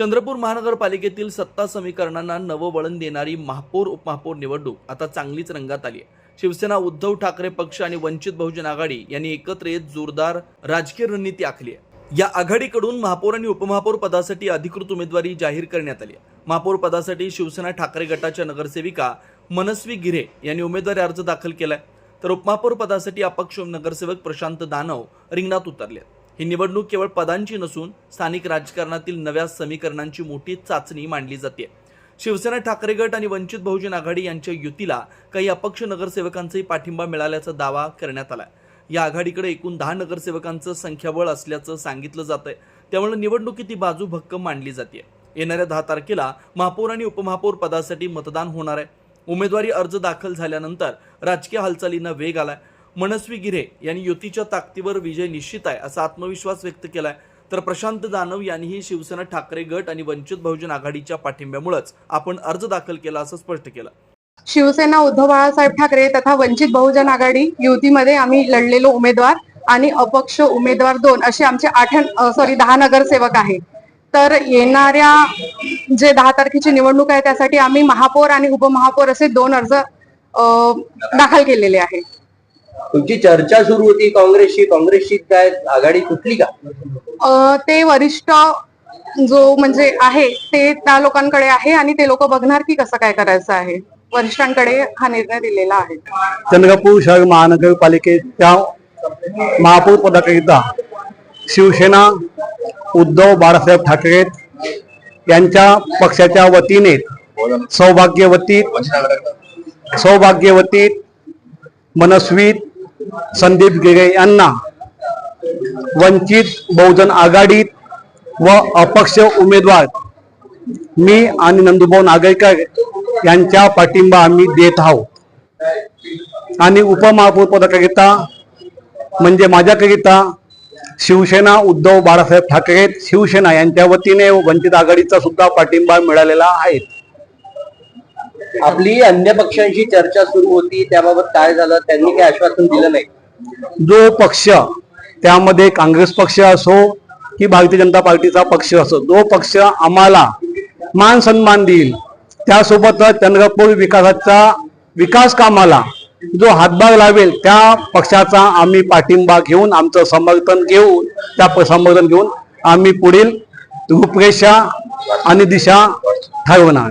चंद्रपूर महानगरपालिकेतील सत्ता समीकरणांना नवं वळण देणारी महापौर उपमहापौर निवडणूक आता चांगलीच रंगात आली आहे. शिवसेना उद्धव ठाकरे पक्ष आणि वंचित बहुजन आघाडी यांनी एकत्र येत जोरदार राजकीय रणनीती आखली आहे. या आघाडीकडून महापौर आणि उपमहापौर पदासाठी अधिकृत उमेदवारी जाहीर करण्यात आली आहे. महापौर पदासाठी शिवसेना ठाकरे गटाच्या नगरसेविका मनस्वी गिरे यांनी उमेदवारी अर्ज दाखल केलाय. तर उपमहापौर पदासाठी अपक्ष नगरसेवक प्रशांत दानव रिंगणात उतरले आहेत. ही निवडणूक केवळ पदांची नसून स्थानिक राजकारणातील नव्या समीकरणांची मोठी चाचणी मांडली जाते. शिवसेना ठाकरे गट आणि वंचित बहुजन आघाडी यांच्या युतीला काही अपक्ष नगरसेवकांचाही पाठिंबा मिळाल्याचा दावा करण्यात आला या आघाडीकडे एकूण दहा नगरसेवकांचं संख्याबळ असल्याचं सांगितलं जात आहे त्यामुळे निवडणुकीत ती बाजू भक्कम मांडली जाते. येणाऱ्या दहा तारखेला महापौर आणि उपमहापौर पदासाठी मतदान होणार आहे. उमेदवारी अर्ज दाखल झाल्यानंतर राजकीय हालचालींना वेग आलाय. मनस्वी गिरे यांनी युतीच्या ताकदीवर विजय निश्चित आहे असा आत्मविश्वास व्यक्त केलाय. तर प्रशांत जानव यांनीही शिवसेना ठाकरे गट आणि वंचित बहुजन आघाडीच्या पाठिंब्यामुळेच आपण अर्ज दाखल केला असं स्पष्ट केलं. शिवसेना उद्धव बाळासाहेब ठाकरे तथा वंचित बहुजन आघाडी युतीमध्ये आम्ही लढलेलो उमेदवार आणि अपक्ष उमेदवार दोन असे आमचे आठ सॉरी दहा नगरसेवक आहेत तर येणाऱ्या जे दहा तारखेची निवडणूक आहे त्यासाठी आम्ही महापौर आणि उपमहापौर असे दोन अर्ज दाखल केलेले आहेत तुमची चर्चा सुरू होती काँग्रेसशी. काँग्रेसशी काय आघाडी तुटली का? ते वरिष्ठ जो म्हणजे आहे ते त्या लोकांकडे आहे आणि ते लोक बघणार की कसं काय करायचं आहे. वरिष्ठांकडे हा निर्णय दिलेला आहे. चंद्रपूर शहर महानगरपालिकेच्या महापौर पदाकरिता शिवसेना उद्धव बाळासाहेब ठाकरे यांच्या पक्षाच्या वतीने सौभाग्यवती सौभाग्यवती मनस्वी संदीप गिरे यांना वंचित बहुजन आघाडीत व अपक्ष उमेदवार मी आणि नंदुभाऊ नागरकर यांच्या पाठिंबा आम्ही देत आहोत. आणि उपमहापौर पदाकरिता म्हणजे माझ्याकरिता शिवसेना उद्धव बाळासाहेब ठाकरे शिवसेना यांच्या वतीने वंचित आघाडीचा सुद्धा पाठिंबा मिळालेला आहे. आपली अन्य पक्षांशी चर्चा सुरू होती त्याबाबत काय झालं त्यांनी काही आश्वासन दिलं नाही. जो पक्ष त्यामध्ये काँग्रेस पक्ष असो की भारतीय जनता पार्टीचा पक्ष असो जो पक्ष आम्हाला मान सन्मान देईल त्यासोबतच चंद्रपूर विकासाचा विकास कामाला जो हातभार लावेल त्या पक्षाचा आम्ही पाठिंबा घेऊन आमचं समर्थन घेऊन त्या समर्थन घेऊन आम्ही पुढील रूपरेषा आणि दिशा ठरवणार.